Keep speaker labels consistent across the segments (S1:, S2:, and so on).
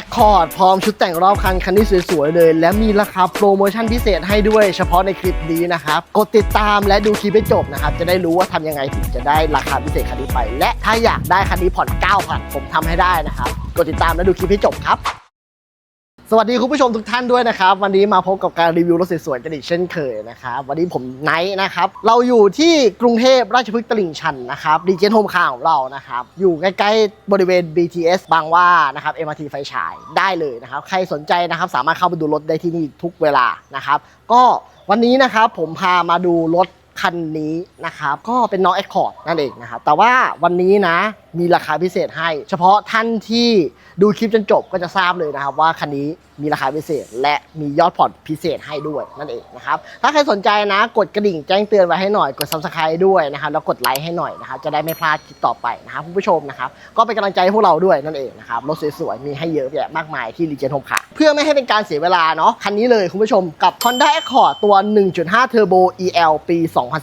S1: Accord พร้อมชุดแต่งรอบคันคันที่สวยๆเลย และมีราคาโปรโมชั่นพิเศษให้ด้วยเฉพาะในคลิปนี้นะครับ กดติดตามและดูคลิปให้จบนะครับ จะได้รู้ว่าทำยังไงถึงจะได้ราคาพิเศษคันนี้ไป และถ้าอยากได้คันนี้ผ่อน 9,000 ผมทำให้ได้นะครับ กดติดตามและดูคลิปให้จบครับ สวัสดีคุณผู้ชมทุกท่านด้วยนะครับ วันนี้มาพบกับการรีวิวรถสวยๆกันอีกเช่นเคยนะครับวันนี้ผมไนท์นะครับ เราอยู่ที่กรุงเทพราชพฤกษ์ตลิ่งชันนะครับดีเจนโฮมคาของเรานะครับ อยู่ใกล้ๆบริเวณ BTS บางว่านะครับ MRT ไฟฉายได้เลยนะครับ ใครสนใจนะครับสามารถเข้าไปดูรถได้ที่นี่ทุกเวลานะครับ ก็วันนี้นะครับผมพามาดูรถคันนี้นะครับก็เป็นน้อง Accord นั่นเองนะครับแต่ว่าวันนี้นะ มีราคาพิเศษให้ เฉพาะท่านที่ดูคลิปจนจบก็จะทราบเลยนะครับ ว่าคันนี้มีราคาพิเศษ และมียอดผ่อนพิเศษให้ด้วยนั่นเองนะครับถ้าใครสนใจนะกดกระดิ่งแจ้งเตือนไว้ให้หน่อยกด subscribe ด้วยนะครับแล้วกดไลค์ให้หน่อยนะครับจะได้ไม่พลาดคลิปต่อไปนะครับคุณผู้ชมนะครับก็เป็นกำลังใจให้พวกเราด้วยนั่นเองนะครับรถสวยๆมีให้เยอะแยะมากมายที่รีเจนโฮมค่ะเพื่อไม่ให้เป็นการเสียเวลาเนาะคันนี้เลยคุณผู้ชมกับ Honda Accord ตัว 1.5 Turbo EL ปี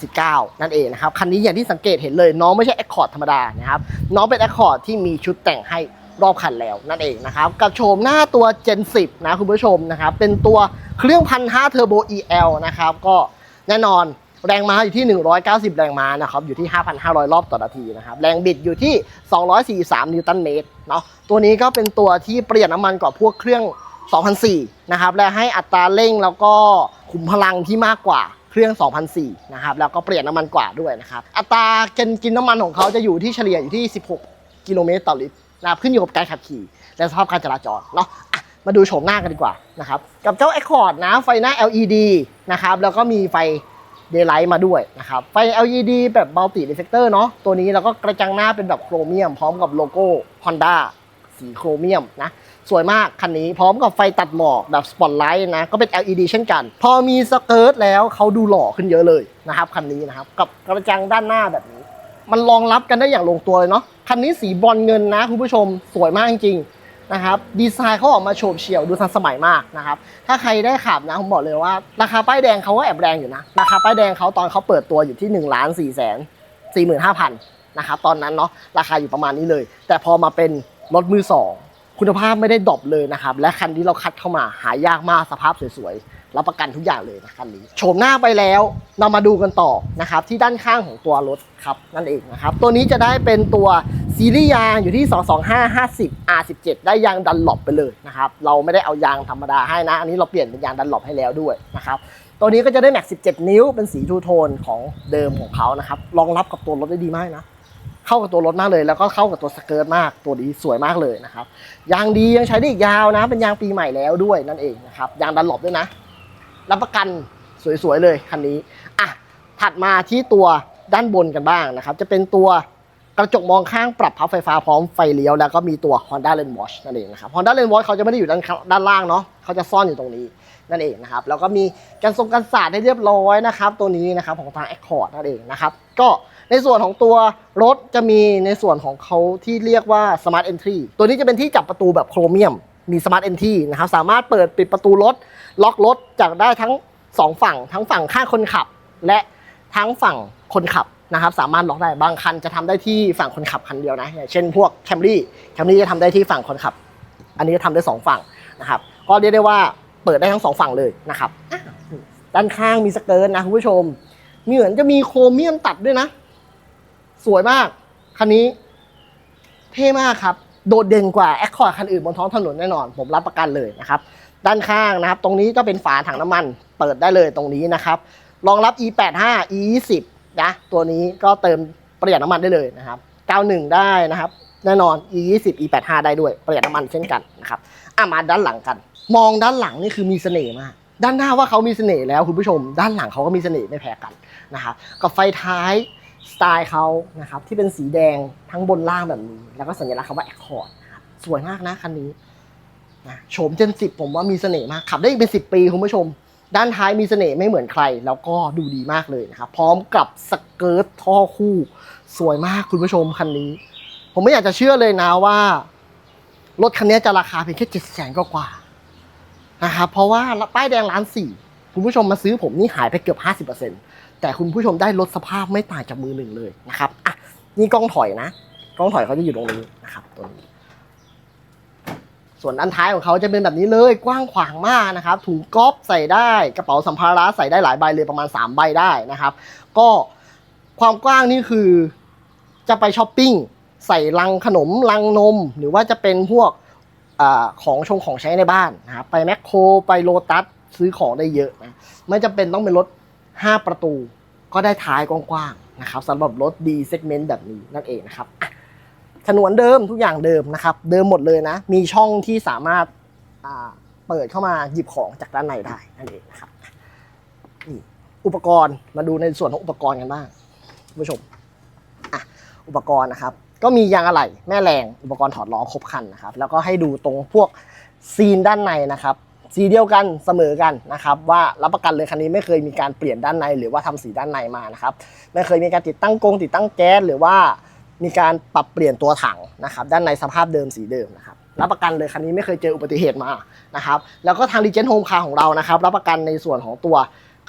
S1: 2019 นั่นเองนะครับคันนี้อย่างที่สังเกตเห็นเลยน้องไม่ใช่ Accord ธรรมดานะครับน้องเป็น Accord ที่มีชุดแต่งให้รอบคันแล้วนั่นเองนะครับ กับโฉมหน้าตัว Gen 10 นะคุณผู้ชมนะครับ เป็นตัวเครื่อง1,500 Turbo EL นะครับ ก็แน่นอนแรงม้าอยู่ที่ 190 แรงม้านะครับ อยู่ที่ 5,500 รอบต่อนาทีนะครับ แรงบิดอยู่ที่ 243 นิวตันเมตรเนาะ ตัวนี้ก็เป็นตัวที่ประหยัดน้ำมันกว่าพวกเครื่อง 2004 นะครับ และให้อัตราเร่งแล้วก็ขุมพลังที่มากกว่า เครื่อง 2004นะครับแล้วก็เประหยัดน้ำมันกว่าด้วยนะครับอัตราการกินน้ำมันของเขาจะอยู่ที่เฉลี่ยอยู่ที่ 16 กิโลเมตรต่อลิตรนะครับขึ้นอยู่กับการขับขี่และสภาพการจราจรเนาะอะมาดูโฉมหน้ากันดีกว่านะครับกับเจ้า Accord นะไฟหน้า LED นะครับแล้วก็มีไฟเดย์ไลท์มาด้วยนะครับไฟ LED แบบมัลติ r ีเฟกเตอร์เนาะตัวนี้แล้วก็กระจังหน้าเป็นแบบโครเมียมพร้อมกับโลโก้ Honda สีโครเมียมนะสวยมากคันนี้พร้อมกับไฟตัดหมอกแบบสปอตไลท์นะก็เป็น LED เช่นกัน พอมีสเกิร์ตแล้วเขาดูหล่อขึ้นเยอะเลยนะครับคันนี้นะครับกับกระจังด้านหน้าแบบนี้ มันรองรับกันได้อย่างลงตัวเลยเนาะคันนี้สีบอลเงินนะคุณผู้ชมสวยมากจริงๆนะครับดีไซน์เขาออกมาโฉบเฉี่ยวดูทันสมัยมากนะครับถ้าใครได้ขับนะผมบอกเลยว่า ราคาป้ายแดงเขาก็แอบแรงอยู่นะราคาป้ายแดงเขาตอนเขาเปิดตัวอยู่ที่1นึ่งล้านสี่แสนสี่หมื่นห้าพันนะครับตอนนั้นเนาะราคาอยู่ประมาณนี้เลย แต่พอมาเป็น รถมือสองคุณภาพไม่ได้ดรอปเลยนะครับ และคันที่เราคัดเข้ามาหายากมากสภาพสวยๆ รับประกันทุกอย่างเลยนะคันนี้โฉมหน้าไปแล้วเรามาดูกันต่อนะครับ ที่ด้านข้างของตัวรถครับนั่นเองนะครับ ตัวนี้จะได้เป็นตัวซีรีส์ยางอยู่ที่ 22550 R17 ได้ยางดันหลบไปเลยนะครับ เราไม่ได้เอายางธรรมดาให้นะ อันนี้เราเปลี่ยนเป็นยางดันหลบให้แล้วด้วยนะครับ ตัวนี้ก็จะได้แม็ก 17 นิ้วเป็นสีทูโทนของเดิมของเขานะครับ รองรับกับตัวรถได้ดีมากนะ เข้ากับตัวรถมากเลย แล้วก็เข้ากับตัวสเกิร์ตมากตัวนี้สวยมากเลยนะครับยางดียังใช้ได้อีกยาวนะ เป็นยางปีใหม่แล้วด้วยนั่นเองนะครับยางดันหลบด้วยนะ รับประกันสวยๆเลยคันนี้อะถัดมาที่ตัวด้านบนกันบ้างนะครับ จะเป็นตัวกระจกมองข้างปรับพับไฟฟ้าพร้อมไฟเลี้ยว แล้วก็มีตัว Honda Lane Watch นั่นเองนะครับ Honda Lane Watch เขาจะไม่ได้อยู่ด้านด้านล่างเนาะเขาจะซ่อนอยู่ตรงนี้นั่นเองนะครับ แล้วก็มีการทรงกันศาสตร์ให้เรียบร้อยนะครับ ตัวนี้นะครับของทาง Accord นั่นเองนะครับ ก็ ในส่วนของตัวรถจะมีในส่วนของเขาที่เรียกว่า Smart Entry ตัวนี้จะเป็นที่จับประตูแบบโครเมียม มี Smart Entry นะครับ สามารถเปิดปิดประตูรถ ล็อกรถจากได้ทั้งสองฝั่ง ทั้งฝั่งข้างคนขับ และทั้งฝั่งคนขับนะครับ สามารถล็อกได้ บางคันจะทำได้ที่ฝั่งคนขับคันเดียวนะ อย่างเช่นพวกแคมรี่แคมรี่จะทำได้ที่ฝั่งคนขับ อันนี้จะทำได้สองฝั่งนะครับ ก็เรียกได้ว่าเปิดได้ทั้งสองฝั่งเลยนะครับ ด้านข้างมีสเกิร์ตนะคุณผู้ชม มีเหมือนจะมีโครเมียมตัดด้วยนะ สวยมาก คันนี้ เท่มากครับ โดดเด่นกว่าแอคคอร์ดคันอื่นบนท้องถนนแน่นอน ผมรับประกันเลยนะครับ ด้านข้างนะครับ ตรงนี้ก็เป็นฝาถังน้ำมัน เปิดได้เลยตรงนี้นะครับ รองรับ e85 e20 นะ ตัวนี้ก็เติมประหยัดน้ำมันได้เลยนะครับ 91 ได้นะครับ แน่นอน e20 e85 ได้ด้วย ประหยัดน้ำมันเช่นกันนะครับอะมาด้านหลังกัน มองด้านหลังนี่คือมีเสน่ห์มากด้านหน้าว่าเขามีเสน่ห์แล้วคุณผู้ชม ด้านหลังเขาก็มีเสน่ห์ไม่แพ้กันนะครับกับไฟท้าย สไตล์เขานะครับที่เป็นสีแดงทั้งบนล่างแบบนี้ แล้วก็สัญลักษณ์คำว่า Accord นะครับสวยมากนะคันนี้นะโฉมเจนสิบผมว่ามีเสน่ห์มากขับได้อีกเป็นสิบปีคุณผู้ชม ด้านท้ายมีเสน่ห์ไม่เหมือนใคร แล้วก็ดูดีมากเลยนะครับ พร้อมกับสเกิร์ตท่อคู่ สวยมากคุณผู้ชมคันนี้ ผมไม่อยากจะเชื่อเลยนะว่า รถคันนี้จะราคาเพียงแค่เจ็ดแสนกว่านะครับเพราะว่าป้ายแดงล้านสี่คุณผู้ชมมาซื้อผมนี่หายไปเกือบห้าสิบเปอร์เซ็นต์ แต่คุณผู้ชมได้รถสภาพไม่ต่างจากมือหนึ่งเลยนะครับอะนี่กล้องถอยนะ กล้องถอยเขาจะอยู่ตรงนี้นะครับตัวนี้ ส่วนอันท้ายของเขาจะเป็นแบบนี้เลยกว้างขวางมากนะครับ ถุงก๊อฟใส่ได้กระเป๋าสัมภาระใส่ได้หลายใบเลยประมาณ 3 ใบได้นะครับ ก็ความกว้างนี่คือจะไปช้อปปิ้งใส่ลังขนมลังนม หรือว่าจะเป็นพวกอของชงของใช้ในบ้านนะครับไปแมคโครไปโลตัสซื้อของได้เยอะนะไม่จำเป็นต้องเป็นรถ 5 ประตูก็ได้ท้ายกว้างๆนะครับสำหรับรถ D segment แบบนี้นั่นเองนะครับอะฉนวนเดิมทุกอย่างเดิมนะครับ เดิมหมดเลยนะ มีช่องที่สามารถาเปิดเข้ามาหยิบของจากด้านในได้นั่นเองนะครับนี่อุปกรณ์มาดูในส่วนของอุปกรณ์กันบ้างผู้ชมอะอุปกรณ์นะครับ ก็มียางอะไหล่แม่แรงอุปกรณ์ถอดล้อครบคันนะครับ แล้วก็ให้ดูตรงพวกซีนด้านในนะครับ สีเดียวกันเสมอกันนะครับว่ารับประกันเลยคันนี้ไม่เคยมีการเปลี่ยนด้านในหรือว่าทำสีด้านในมานะครับไม่เคยมีการติดตั้งกงติดตั้งแก๊สหรือว่ามีการปรับเปลี่ยนตัวถังนะครับด้านในสภาพเดิมสีเดิมนะครับรับประกันเลยคันนี้ไม่เคยเจออุบัติเหตุมานะครับแล้วก็ทางดีเจนโฮมคาร์ของเรานะครับรับประกันในส่วนของตัว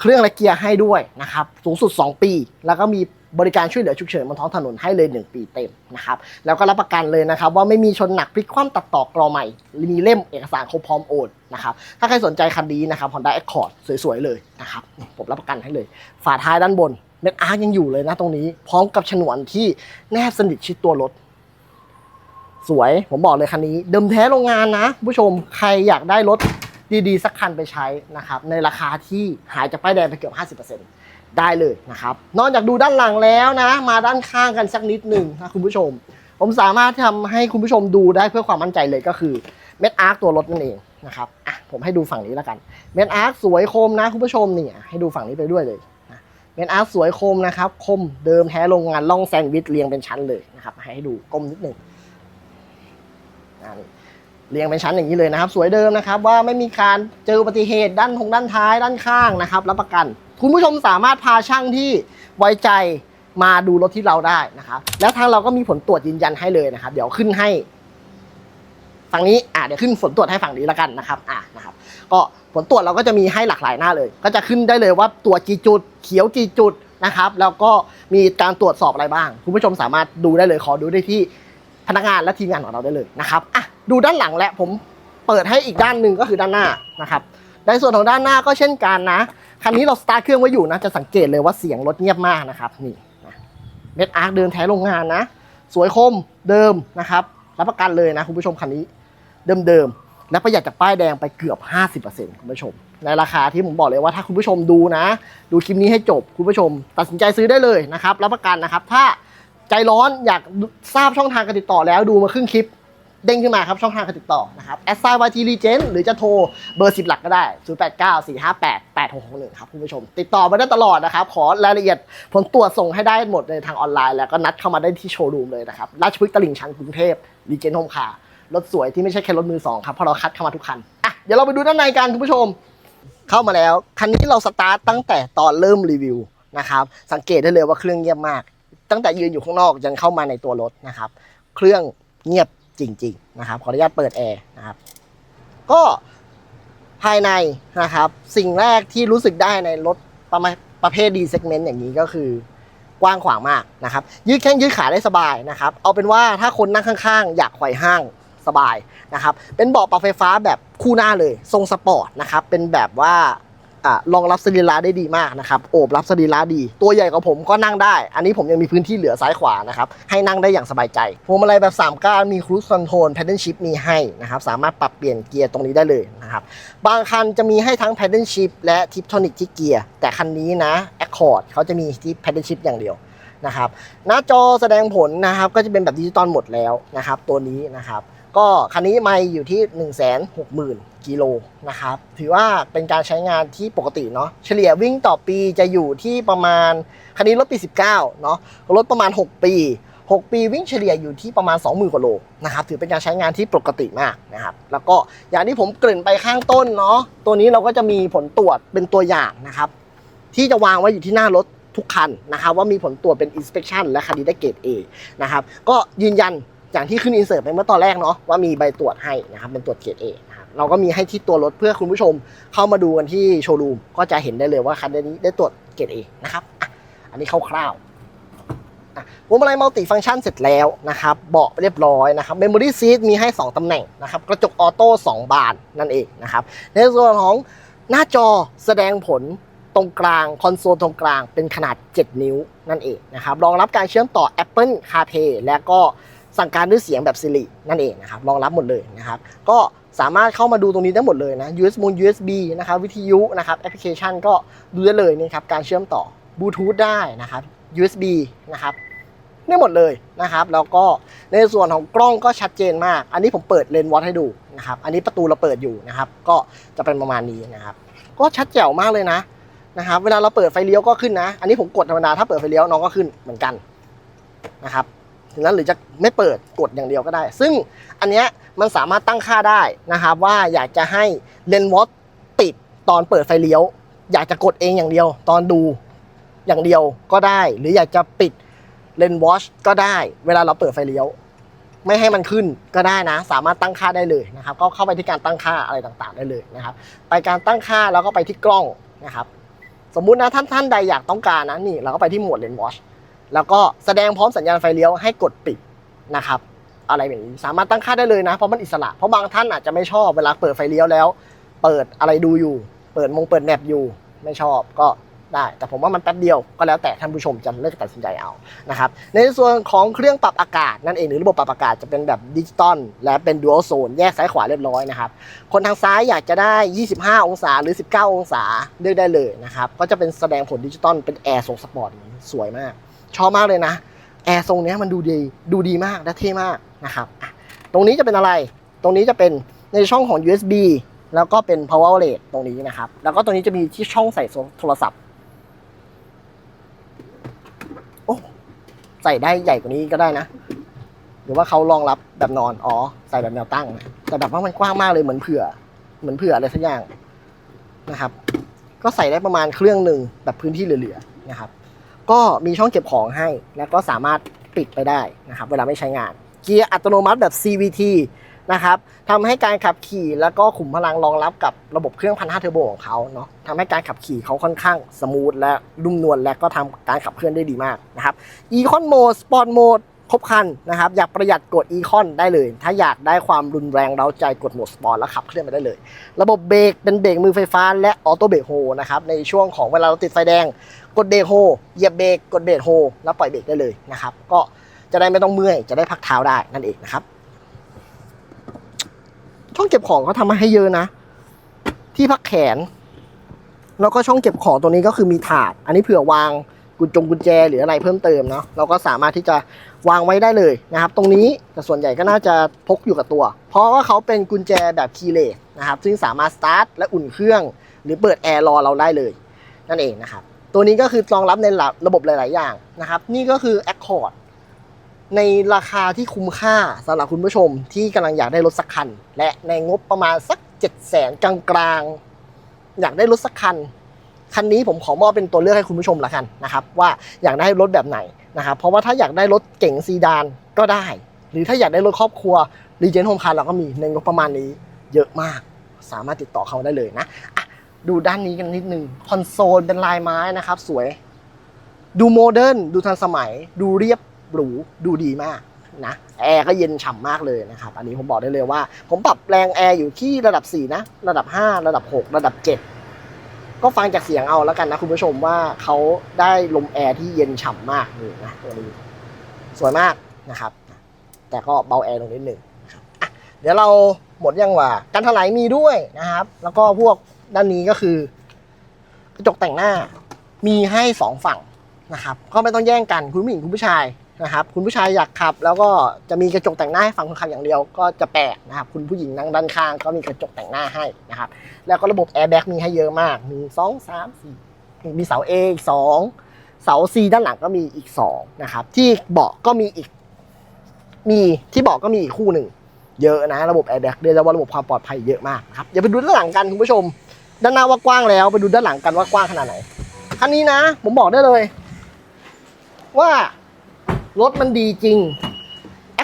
S1: เครื่องและเกียร์ให้ด้วยนะครับสูงสุด 2 ปี แล้วก็มี บริการช่วยเหลือฉุกเฉินบนท้องถนนให้เลย 1 ปีเต็มนะครับแล้วก็รับประกันเลยนะครับว่าไม่มีชนหนักพลิกคว่ำตัดต่อกรอใหม่ มีเล่มเอกสารครบพร้อมโอนนะครับถ้าใครสนใจคันนี้นะครับ Honda Accord สวยๆเลยนะครับผมรับประกันให้เลย ฝาท้ายด้านบนเม็ดอาร์ยังอยู่เลยนะตรงนี้ พร้อมกับฉนวนที่แนบสนิทชิดตัวรถสวย ผมบอกเลยคันนี้ เดิมแท้โรงงานนะ ผู้ชมใครอยากได้รถ ดีๆ สักคันไปใช้นะครับในราคาที่หายจากป้ายแดงไปเกือบ 50%ได้เลยนะครับนอกจากดูด้านหลังแล้วนะ มาด้านข้างกันสักนิดหนึ่งนะคุณผู้ชม ผมสามารถทำให้คุณผู้ชมดูได้เพื่อความมั่นใจเลยก็คือเม็ดอาร์คตัวรถนั่นเองนะครับอะผมให้ดูฝั่งนี้แล้วกันเม็ดอาร์คสวยคมนะคุณผู้ชมเนี่ยให้ดูฝั่งนี้ไปด้วยเลยนะเม็ดอาร์คสวยคมนะครับ คมเดิมแท้โรงงานล่องแซนด์วิชเรียงเป็นชั้นเลยนะครับ ให้ดูก้มนิดหนึ่งอ่านี่ เรียงเป็นชั้นอย่างนี้เลยนะครับ สวยเดิมนะครับว่าไม่มีการเจออุบัติเหตุด้านทงด้านท้ายด้านข้างนะครับรับประกัน คุณผู้ชมสามารถพาช่างที่ไว้ใจมาดูรถที่เราได้นะครับ แล้วทางเราก็มีผลตรวจยืนยันให้เลยนะครับ เดี๋ยวขึ้นให้ฝั่งนี้อ่าเดี๋ยวขึ้นผลตรวจให้ฝั่งนี้แล้วกันนะครับอ่านะครับ ก็ผลตรวจเราก็จะมีให้หลากหลายหน้าเลย ก็จะขึ้นได้เลยว่าตรวจกี่จุด เขียวกี่จุดนะครับ แล้วก็มีการตรวจสอบอะไรบ้าง คุณผู้ชมสามารถดูได้เลยขอดูได้ที่ พนักงานและทีมงานของเราได้เลยนะครับอะดูด้านหลังและผมเปิดให้อีกด้านหนึ่งก็คือด้านหน้านะครับในส่วนของด้านหน้าก็เช่นกันนะคันนี้เราสตาร์ทเครื่องไว้อยู่นะจะสังเกตเลยว่าเสียงรถเงียบมากนะครับนี่เม็ดอาร์คเดิมแท้โรงงานนะ สวยคมเดิมนะครับรับประกันเลยนะคุณผู้ชมคันนี้เดิมๆและประหยัดจากป้ายแดงไปเกือบ 50%คุณผู้ชม ในราคาที่ผมบอกเลยว่าถ้าคุณผู้ชมดูนะ ดูคลิปนี้ให้จบคุณผู้ชม ตัดสินใจซื้อได้เลยนะครับรับประกันนะครับถ้า ใจร้อนอยากทราบช่องทางการติดต่อแล้วดูมาครึ่งคลิป เด้งขึ้นมาครับช่องทางการติดต่อนะครับแอสไซน์วทีรีเจนหรือจะโทรเบอร์ 10 หลักก็ได้ 0 8 9 4 5 8 8 6 6 1 ครับคุณผู้ชม ติดต่อมาได้ตลอดนะครับ ขอรายละเอียดผลตรวจส่งให้ได้หมดในทางออนไลน์ แล้วก็นัดเข้ามาได้ที่โชว์รูมเลยนะครับราชพฤกษ์ตลิ่งชันกรุงเทพรีเจนโฮมคาร์รถสวยที่ไม่ใช่แค่รถมือสองครับเพราะเราคัดเข้ามาทุกคันอะเดี๋ยวเราไปดูด้านในกันคุณผู้ชม เข้ามาแล้วคันนี้เราสตาร์ตตั้งแต่ตอนเริ่มรีวิวนะครับสังเกตได้เลยว่าเครื่องเงียบมาก ตั้งแต่ยืนอยู่ข้างนอกยันเข้ามาในตัวรถนะครับ เครื่องเงียบจริง ๆ นะครับ ขออนุญาตเปิดแอร์นะครับ ก็ภายในนะครับ สิ่งแรกที่รู้สึกได้ในรถประมาณประเภทดีเซกเมนต์อย่างนี้ก็คือกว้างขวางมากนะครับ ยืดแข้งยืดขาได้สบายนะครับ เอาเป็นว่าถ้าคนนั่งข้างๆ อยากไขว่ห้างสบายนะครับ เป็นเบาะปรับไฟฟ้าแบบคู่หน้าเลย ทรงสปอร์ตนะครับ เป็นแบบว่า อรองรับสรีระได้ดีมากนะครับโอบรับสรีระดี ตัวใหญ่กว่าผมก็นั่งได้ อันนี้ผมยังมีพื้นที่เหลือซ้ายขวานะครับให้นั่งได้อย่างสบายใจพวงมาลัยแบบ3ก้านมีครู i คอนโทรลแพดเดิลชิพมีให้นะครับสามารถปรับเปลี่ยนเกียร์ตรงนี้ได้เลยนะครับบางคันจะมีให้ทั้ง Paddle Shift และ Tiptronic ที่เกียร์แต่คันนี้นะ Accord เขาจะมีที่ Paddle Shift อย่างเดียวนะครับหน้าจอแสดงผลนะครับก็จะเป็นแบบดิจิตอลหมดแล้วนะครับตัวนี้นะครับ ก็คันนี้ไม่อยู่ที่ 1 6 0 0 0 0กิโลนะครับถือว่าเป็นการใช้งานที่ปกติเนาะเฉลี่ยวิ่งต่อปีจะอยู่ที่ประมาณ คันนี้รถปี 19เนาะรถประมาณ 6 ปี 6 ปีวิ่งเฉลี่ยอยู่ที่ประมาณ 20,000กว่าโลนะครับถือเป็นการใช้งานที่ปกติมากนะครับแล้วก็อย่างที่ผมเกริ่นไปข้างต้นเนาะตัวนี้เราก็จะมีผลตรวจเป็นตัวอย่างนะครับที่จะวางไว้อยู่ที่หน้ารถทุกคันนะครับว่ามีผลตรวจเป็น inspection และคันนี้ได้เกรด A นะครับก็ยืนยัน อย่างที่ขึ้นอินเสิร์ตไปเมื่อตอนแรกเนาะว่ามีใบตรวจให้นะครับเป็นตรวจเกรด A นะครับเราก็มีให้ที่ตัวรถเพื่อคุณผู้ชมเข้ามาดูกันที่โชว์รูมก็จะเห็นได้เลยว่าคันนี้ได้ตรวจเกรด A นะครับอ,อันนี้คร่าวๆอะพวงมาลัยมัลติฟังก์ชันเสร็จแล้วนะครับเบาะเรียบร้อยนะครับเมมโมรี่ซีทมีให้ 2 ตำแหน่งนะครับกระจกออโต้2บานนั่นเองนะครับในส่วนของหน้าจอแสดงผลตรงกลางคอนโซลตรงกลางเป็นขนาด 7 นิ้วนั่นเองนะครับรองรับการเชื่อมต่อ Apple CarPlay และก็ สั่งการด้วยเสียงแบบ Siri นั่นเองนะครับรองรับหมดเลยนะครับ ก็สามารถเข้ามาดูตรงนี้ได้หมดเลยนะ USB USB นะครับวิทยุนะครับแอปพลิเคชันก็ดูได้เลยนะครับการเชื่อมต่อบลูทูธได้นะครับ USB นะครับได้หมดเลยนะครับแล้วก็ในส่วนของกล้องก็ชัดเจนมาก อันนี้ผมเปิดเลนส์วอตให้ดูนะครับ อันนี้ประตูเราเปิดอยู่นะครับ ก็จะเป็นประมาณนี้นะครับ ก็ชัดแจ๋วมากเลยนะนะครับ เวลาเราเปิดไฟเลี้ยวก็ขึ้นนะ อันนี้ผมกดธรรมดาถ้าเปิดไฟเลี้ยวน้องก็ขึ้นเหมือนกันนะครับ นั้นหรือจะไม่เปิดกดอย่างเดียวก็ได้ ซึ่งอันเนี้ยมันสามารถตั้งค่าได้นะครับว่าอยากจะให้เลนส์วอตติดตอนเปิดไฟเลี้ยว อยากจะกดเองอย่างเดียว ตอนดูอย่างเดียวก็ได้ หรืออยากจะปิดเลนส์วอชก็ได้ เวลาเราเปิดไฟเลี้ยว ไม่ให้มันขึ้นก็ได้นะ สามารถตั้งค่าได้เลยนะครับ ก็เข้าไปที่การตั้งค่าอะไรต่างๆ ได้เลยนะครับ ไปการตั้งค่าแล้วก็ไปที่กล้องนะครับ สมมุตินะท่านท่านใดอยากต้องการนะนี่เราก็ไปที่หมวดเลนวอช แล้วก็แสดงพร้อมสัญญาณไฟเลี้ยวให้กดปิดนะครับ อะไรแบบนี้สามารถตั้งค่าได้เลยนะเพราะมันอิสระเพราะบางท่านอาจจะไม่ชอบเวลาเปิดไฟเลี้ยวแล้ว เปิดอะไรดูอยู่ เปิดมงเปิดแมปอยู่ไม่ชอบก็ได้ แต่ผมว่ามันแป๊บเดียวก็แล้วแต่ท่านผู้ชมจะเลือกตัดสินใจเอานะครับในส่วนของเครื่องปรับอากาศนั่นเองหรือระบบปรับอากาศจะเป็นแบบดิจิตอลและเป็นดูอัลโซนแยกซ้ายขวาเรียบร้อยนะครับคนทางซ้ายอยากจะได้ 25 องศาหรือ 19 องศาเลือกได้เลยนะครับก็จะเป็นแสดงผลดิจิตอลเป็นแอร์ทรงสปอร์ตสวยมาก ชอบมากเลยนะแอร์ทรงนี้มันดูดีดูดีมากและเท่มากนะครับตรงนี้จะเป็นอะไร ตรงนี้จะเป็นในช่องของ USB แล้วก็เป็น power outlet ตรงนี้นะครับ แล้วก็ตรงนี้จะมีที่ช่องใส่โทรศัพท์โอ้ใส่ได้ใหญ่กว่านี้ก็ได้นะ หรือว่าเขารองรับแบบนอนอ๋อใส่แบบแนวตั้ง แต่แบบว่ามันกว้างมากเลยเหมือนเผื่อ เหมือนเผื่ออะไรสักอย่างนะครับ ก็ใส่ได้ประมาณเครื่องหนึ่งแบบพื้นที่เหลือๆนะครับ ก็มีช่องเก็บของให้ แล้วก็สามารถปิดไปได้นะครับ เวลาไม่ใช้งาน เกียร์อัตโนมัติแบบ CVT นะครับทำให้การขับขี่แล้วก็ขุมพลังรองรับกับระบบเครื่องพันห้าเทอร์โบของเขาเนาะทำให้การขับขี่เขาค่อนข้างสมูทและนุ่มนวลและก็ทำการขับเคลื่อนได้ดีมากนะครับ Econ Mode Sport Mode ครบคันนะครับ อยากประหยัดกด Econ ได้เลย ถ้าอยากได้ความรุนแรงเร้าใจกดโหมดสปอร์ตแล้วขับเคลื่อนไปได้เลย ระบบเบรกเป็นเบรกมือไฟฟ้าและออโต้เบรกโฮนะครับในช่วงของเวลาเราติดไฟแดง กดเบรกโฮเหยียบเบรกกดเบรกโฮแล้วปล่อยเบรกได้เลยนะครับ ก็จะได้ไม่ต้องเมื่อยจะได้พักเท้าได้นั่นเองนะครับ ช่องเก็บของเขาทำมาให้เยอะนะ ที่พักแขน แล้วก็ช่องเก็บของตัวนี้ก็คือมีถาด อันนี้เผื่อวาง กุญจงกุญแจหรืออะไรเพิ่มเติมเนาะเราก็สามารถที่จะวางไว้ได้เลยนะครับ ตรงนี้แต่ส่วนใหญ่ก็น่าจะพกอยู่กับตัว เพราะว่าเขาเป็นกุญแจแบบคีย์เลสนะครับ ซึ่งสามารถสตาร์ทและอุ่นเครื่อง หรือเปิดแอร์รอเราได้เลย นั่นเองนะครับ ตัวนี้ก็คือรองรับในระบบหลาย ๆ อย่างนะครับ นี่ก็คือ Accord ในราคาที่คุ้มค่าสำหรับคุณผู้ชมที่กำลังอยากได้รถสักคัน และในงบประมาณสัก7 0 0 0 0 0กลางๆอยากได้รถสักคัน คันนี้ผมขอมอบเป็นตัวเลือกให้คุณผู้ชมละกันนะครับว่าอยากได้รถแบบไหนนะครับเพราะว่าถ้าอยากได้รถเก๋งซีดานก็ได้ หรือถ้าอยากได้รถครอบครัวรีเจนโฮมคาร์เราก็มีในงบประมาณนี้เยอะมาก สามารถติดต่อเขาได้เลยนะะดูด้านนี้กันนิดนึงคอนโซลเป็นลายไม้นะครับ สวย ดูโมเดิร์นดูทันสมัย ดูเรียบหรูดูดีมากนะแอร์ก็เย็นฉ่ำมากเลยนะครับ อันนี้ผมบอกได้เลยว่า ผมปรับแรงแอร์อยู่ที่ระดับ 4 นะ ระดับ 5 ระดับ 6 ระดับ 7 ก็ฟังจากเสียงเอาแล้วกันนะคุณผู้ชมว่าเขาได้ลมแอร์ที่เย็นฉ่ำมากนี่นะตัวนี้สวยมากนะครับ แต่ก็เบาแอร์ลงนิดหนึ่งนะครับเดี๋ยวเราหมดยังว่ากันถลายมีด้วยนะครับ แล้วก็พวกด้านนี้ก็คือกระจกแต่งหน้ามีให้สองฝั่งนะครับ ก็ไม่ต้องแย่งกันคุณผู้หญิงคุณผู้ชาย นะครับคุณผู้ชายอยากขับ แล้วก็จะมีกระจกแต่งหน้าให้ฝั่งคนขับอย่างเดียวก็จะแปลกนะครับคุณผู้หญิงนั่งด้านข้างก็มีกระจกแต่งหน้าให้นะครับแล้วก็ระบบแอร์แบ็กมีให้เยอะมากหนึ่งสองสามสี่มีเสา A อีกสองเสา C ด้านหลังก็มีอีกสองนะครับที่เบาะก็มีอีก มีที่เบาะก็มีอีกคู่หนึ่งเยอะนะระบบแอร์แบ็กเรียกว่าระบบความปลอดภัยเยอะมากครับอย่าไปดูด้านหลังกันคุณผู้ชม ด้านหน้าว่ากว้างแล้วไปดูด้านหลังกันว่ากว้างขนาดไหนคันนี้นะ ผมบอกได้เลย ว่า รถมันดีจริง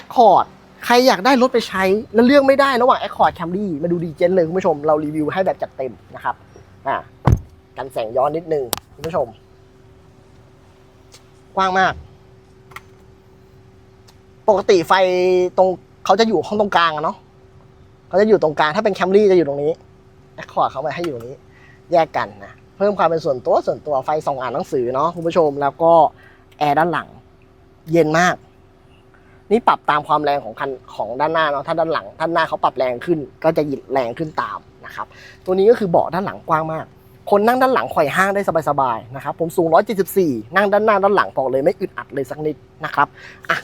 S1: Accord ใครอยากได้รถไปใช้ แล้วเลือกไม่ได้ระหว่าง Accord Camry มาดูดีเจนเลยคุณผู้ชม เรารีวิวให้แบบจัดเต็มนะครับอ่ากันแสงย้อนนิดนึงคุณผู้ชม กว้างมาก ปกติไฟตรงเขาจะอยู่ห้องตรงกลางอะเนาะเขาจะอยู่ตรงกลางถ้าเป็นแคมรี่จะอยู่ตรงนี้แอคคอร์ดเขาไปให้อยู่ตรงนี้ แยกกันนะเพิ่มความเป็นส่วนตัวส่วนตัวไฟส่องอ่านหนังสือเนาะคุณผู้ชมแล้วก็แอร์ด้านหลัง เย็นมาก นี่ปรับตามความแรงของคันของด้านหน้าเนาะถ้าด้านหลังด้านหน้าเขาปรับแรงขึ้น ก็จะหยิบแรงขึ้นตามนะครับ ตัวนี้ก็คือเบาะด้านหลังกว้างมาก คนนั่งด้านหลังไขว่ห้างได้สบายๆนะครับ ผมสูง 174 นั่งด้านหน้าด้านหลังบอกเลยไม่อึดอัดเลยสักนิดนะครับอะ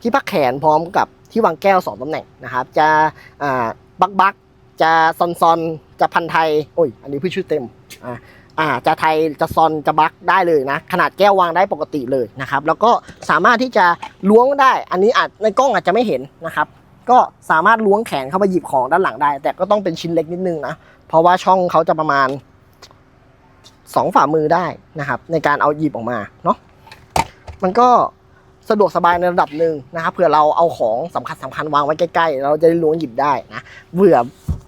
S1: ที่พักแขนพร้อมกับที่วางแก้วสองตำแหน่งนะครับ จะอ่าบักบักจะซอนซอนจะพันไทย โอ้ย อันนี้พี่ชื่อเต็ม อ่า อ่าจะไทยจะซอนจะบักได้เลยนะ ขนาดแก้ววางได้ปกติเลยนะครับ แล้วก็สามารถที่จะล้วงได้ อันนี้อาจในกล้องอาจจะไม่เห็นนะครับ ก็สามารถล้วงแขนเข้าไปหยิบของด้านหลังได้ แต่ก็ต้องเป็นชิ้นเล็กนิดนึงนะเพราะว่าช่องเขาจะประมาณสองฝ่ามือได้นะครับ ในการเอาหยิบออกมาเนาะมันก็ สะดวกสบายในระดับหนึ่งนะครับเผื่อเราเอาของสำคัญสำคัญวางไว้ใกล้ๆ เราจะได้ล้วงหยิบได้นะเบื่อ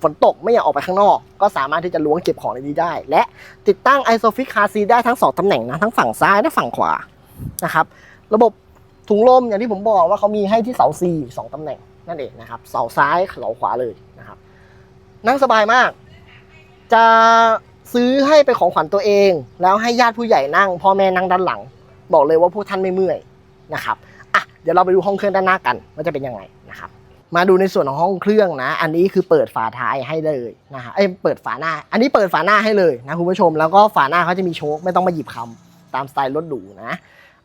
S1: ฝนตกไม่อยากออกไปข้างนอก ก็สามารถที่จะล้วงเก็บของในนี้ได้ และติดตั้ง Isofix Car Seat ได้ทั้งสองตำแหน่งนะทั้งฝั่งซ้ายและฝั่งขวานะครับระบบถุงลมอย่างที่ผมบอกว่าเขามีให้ที่เสา C สองตำแหน่งนั่นเองนะครับเสาซ้ายเสาขวาเลยนะครับนั่งสบายมาก จะซื้อให้เป็นของขวัญตัวเอง แล้วให้ญาติผู้ใหญ่นั่งพ่อแม่นั่งด้านหลัง บอกเลยว่าพวกท่านไม่เมื่อย นะครับอะเดี๋ยวเราไปดูห้องเครื่องด้านหน้ากันว่าจะเป็นยังไงนะครับ มาดูในส่วนของห้องเครื่องนะ อันนี้คือเปิดฝาท้ายให้เลยนะฮะเอ้ยเปิดฝาหน้า อันนี้เปิดฝาหน้าให้เลยนะคุณผู้ชมแล้วก็ฝาหน้าเขาจะมีโชคไม่ต้องมาหยิบคำตามสไตล์รถหรูนะ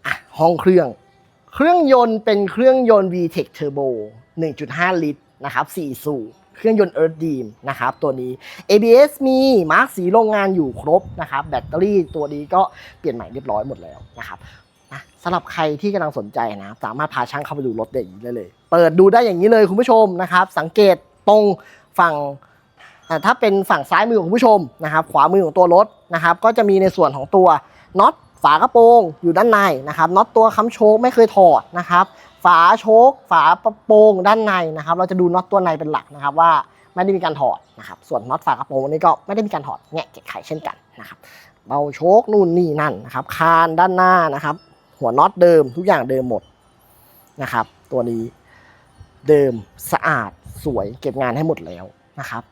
S1: อะห้องเครื่อง เครื่องยนต์เป็นเครื่องยนต์ VTEC Turbo 1.5 ลิตรนะครับ4สูบเครื่องยนต์ Earth Beam นะครับตัวนี้ ABS มีมาร์กสีโรงงานอยู่ครบนะครับแบตเตอรี่ตัวนี้ก็เปลี่ยนใหม่เรียบร้อยหมดแล้วนะครับ สำหรับใครที่กำลังสนใจนะสามารถพาช่างเข้าไปดูรถได้อย่างนี้ได้เลย เปิดดูได้อย่างนี้เลยคุณผู้ชมนะครับ สังเกตตรงฝั่งอ่ถ้าเป็นฝั่งซ้ายมือของคุณผู้ชมนะครับ ขวามือของตัวรถนะครับ ก็จะมีในส่วนของตัวน็อตฝากระโปรงอยู่ด้านในนะครับน็อตตัวค้ำโชคไม่เคยถอดนะครับ ฝาโชคฝากระโปรงด้านในนะครับ เราจะดูน็อตตัวในเป็นหลักนะครับว่าไม่ได้มีการถอดนะครับ ส่วนน็อตฝากระโปรงนี่ก็ไม่ได้มีการถอดแงะเก็บไขเช่นกันนะครับ เบาโชคนู่นนี่นั่นนะครับ คานด้านหน้านะครับ หัวน็อตเดิมทุกอย่างเดิมหมดนะครับ ตัวนี้เดิมสะอาดสวยเก็บงานให้หมดแล้วนะครับ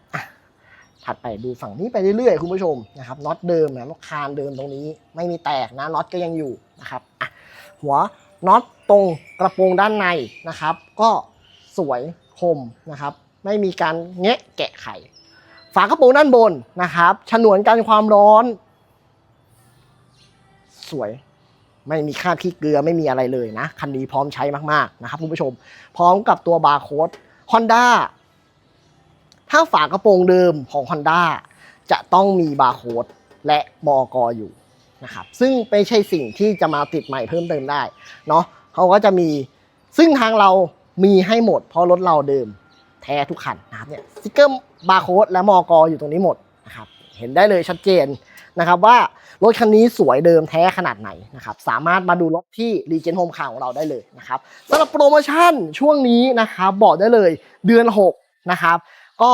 S1: ถัดไปดูฝั่งนี้ไปเรื่อยๆ คุณผู้ชมนะครับน็อตเดิมนะน็อตคานเดิมตรงนี้ ไม่มีแตกนะน็อตก็ยังอยู่นะครับหัวน็อตตรงกระโปรงด้านในนะครับ ก็สวยคมนะครับ ไม่มีการแงะแกะไข ฝากระโปรงด้านบนนะครับ ฉนวนกันความร้อน สวย ไม่มีคราขี้เกลือไม่มีอะไรเลยนะ คันนี้พร้อมใช้มากๆนะครับคุณผู้ชม พร้อมกับตัวบาร์โค้ด Honda ถ้าฝากระโปรงเดิมของ Honda จะต้องมีบาร์โค้ดและบกอยู่นะครับซึ่งไม่ใช่สิ่งที่จะมาติดใหม่เพิ่มเติมได้เนาะเขาก็จะมีซึ่งทางเรามีให้หมด เพราะรถเราเดิมแท้ทุกคันนะครับเนี่ยสติกเกอร์บาร์โค้ดและมอกอยู่ตรงนี้หมดนะครับเห็นได้เลยชัดเจน นะครับว่ารถคันนี้สวยเดิมแท้ขนาดไหนนะครับสามารถมาดูรถที่ Regen Home Car ของเราได้เลยนะครับสำหรับโปรโมชั่นช่วงนี้นะครับบอกได้เลยเดือน 6 นะครับ ก็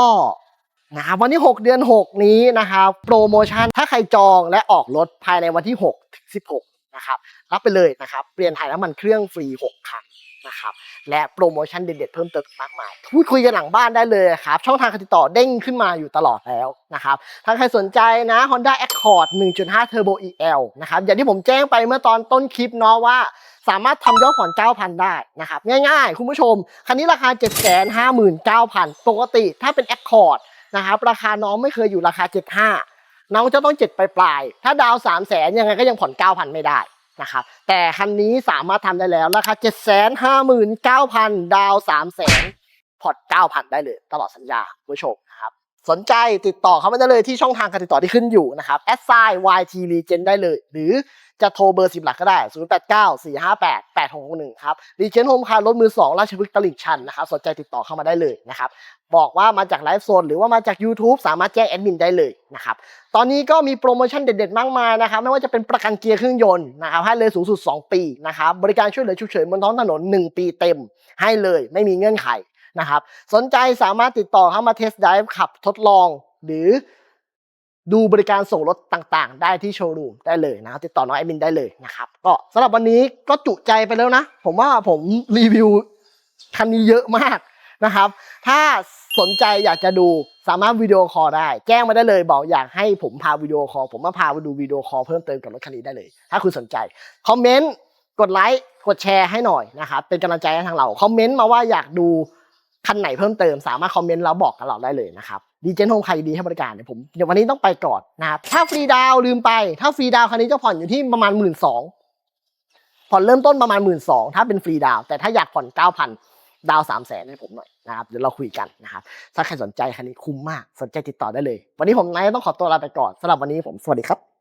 S1: นะครับวันที่ 6 เดือน 6 นี้นะครับโปรโมชั่นถ้าใครจองและออกรถภายในวันที่6ถึง16นะครับรับไปเลยนะครับเปลี่ยนถ่ายน้ำมันเครื่องฟรี 6 ครั้ง นะครับและโปรโมชั่นเด็ดๆเพิ่มเติมมากมายพูดคุยกันหลังบ้านได้เลยครับ ช่องทางการติดต่อเด้งขึ้นมาอยู่ตลอดแล้วนะครับถ้าใครสนใจนะ Honda Accord 1.5 Turbo EL นะครับอย่างที่ผมแจ้งไปเมื่อตอนต้นคลิปเนาะว่าสามารถทำยอดผ่อน 9,000 ได้นะครับ ง่ายๆ คุณผู้ชม คันนี้ราคา 759,000 ปกติถ้าเป็น Accord นะครับ ราคาน้องไม่เคยอยู่ราคา 75 น้องจะต้อง 7 ปลายๆ ถ้าดาว 3 0 0 0 0 0ยังไงก็ยังผ่อน 9,000 ไม่ได้ นะครับแต่คันนี้สามารถทำได้แล้วราคา759,000 ดาว 3 0 0 0 0 0ผ่อน9,000 ได้เลยตลอดสัญญาคุณผู้ชมนะครับสนใจติดต่อเข้ามาได้เลยที่ช่องทางการติดต่อที่ขึ้นอยู่นะครับ s i YT Regen ได้เลย หรือจะโทรเบอร์10หลักก็ได้ 0 8 9 4 5 8 8 6 1ครับ Regen Home Car รถมือ 2 ราชพฤกษ์ตลิ่งชันนะครับ สนใจติดต่อเข้ามาได้เลยนะครับ บอกว่ามาจากไลฟ์โซนหรือว่ามาจาก YouTube สามารถแจ้งแอดมินได้เลยนะครับตอนนี้ก็มีโปรโมชั่นเด็ดๆ มากมายนะครับไม่ว่าจะเป็นประกันเกียร์เครื่องยนต์นะครับให้เลยสูงสุด 2 ปีนะครับบริการช่วยเหลือฉุกเฉินบนท้องถนน 1 ปีเต็ม ให้เลยไม่มีเงื่อนไขนะครับสนใจสามารถติดต่อเข้ามาเทสต์ไดฟ์ขับทดลอง หรือดูบริการส่งรถต่างๆ ได้ที่โชว์รูมได้เลยนะติดต่อน้องแอดมินได้เลยนะครับก็สำหรับวันนี้ก็จุใจไปแล้วนะ ผมว่าผมรีวิวคันนี้เยอะมาก นะครับ ถ้าสนใจอยากจะดูสามารถวิดีโอคอลได้ แจ้งมาได้เลยบอกอยากให้ผมพาวิดีโอคอลผมมาพาไปดูวิดีโอคอลเพิ่มเติมกับรถคันนี้ได้เลย ถ้าคุณสนใจคอมเมนต์กดไลค์กดแชร์ให้หน่อยนะครับเป็นกำลังใจให้ทางเราคอมเมนต์มาว่าอยากดูคันไหนเพิ่มเติมสามารถคอมเมนต์แล้วบอกกับเราได้เลยนะครับดีเจนโฮมใครดีให้บริการเดี๋ยวผมเดี๋ยววันนี้ต้องไปก่อนนะครับถ้าฟรีดาวลืมไป ถ้าฟรีดาวคันนี้จะผ่อนอยู่ที่ประมาณหมื่นสองผ่อนเริ่มต้นประมาณหมื่นสองถ้าเป็นฟรีดาวแต่ถ้าอยากผ่อนเก้าพัน ดาวสามแสนให้ผมหน่อยนะครับเดี๋ยวเราคุยกันนะครับถ้าใครสนใจคันนี้คุ้มมากสนใจติดต่อได้เลย วันนี้ผมนายต้องขอตัวลาไปก่อนสำหรับวันนี้ผมสวัสดีครับ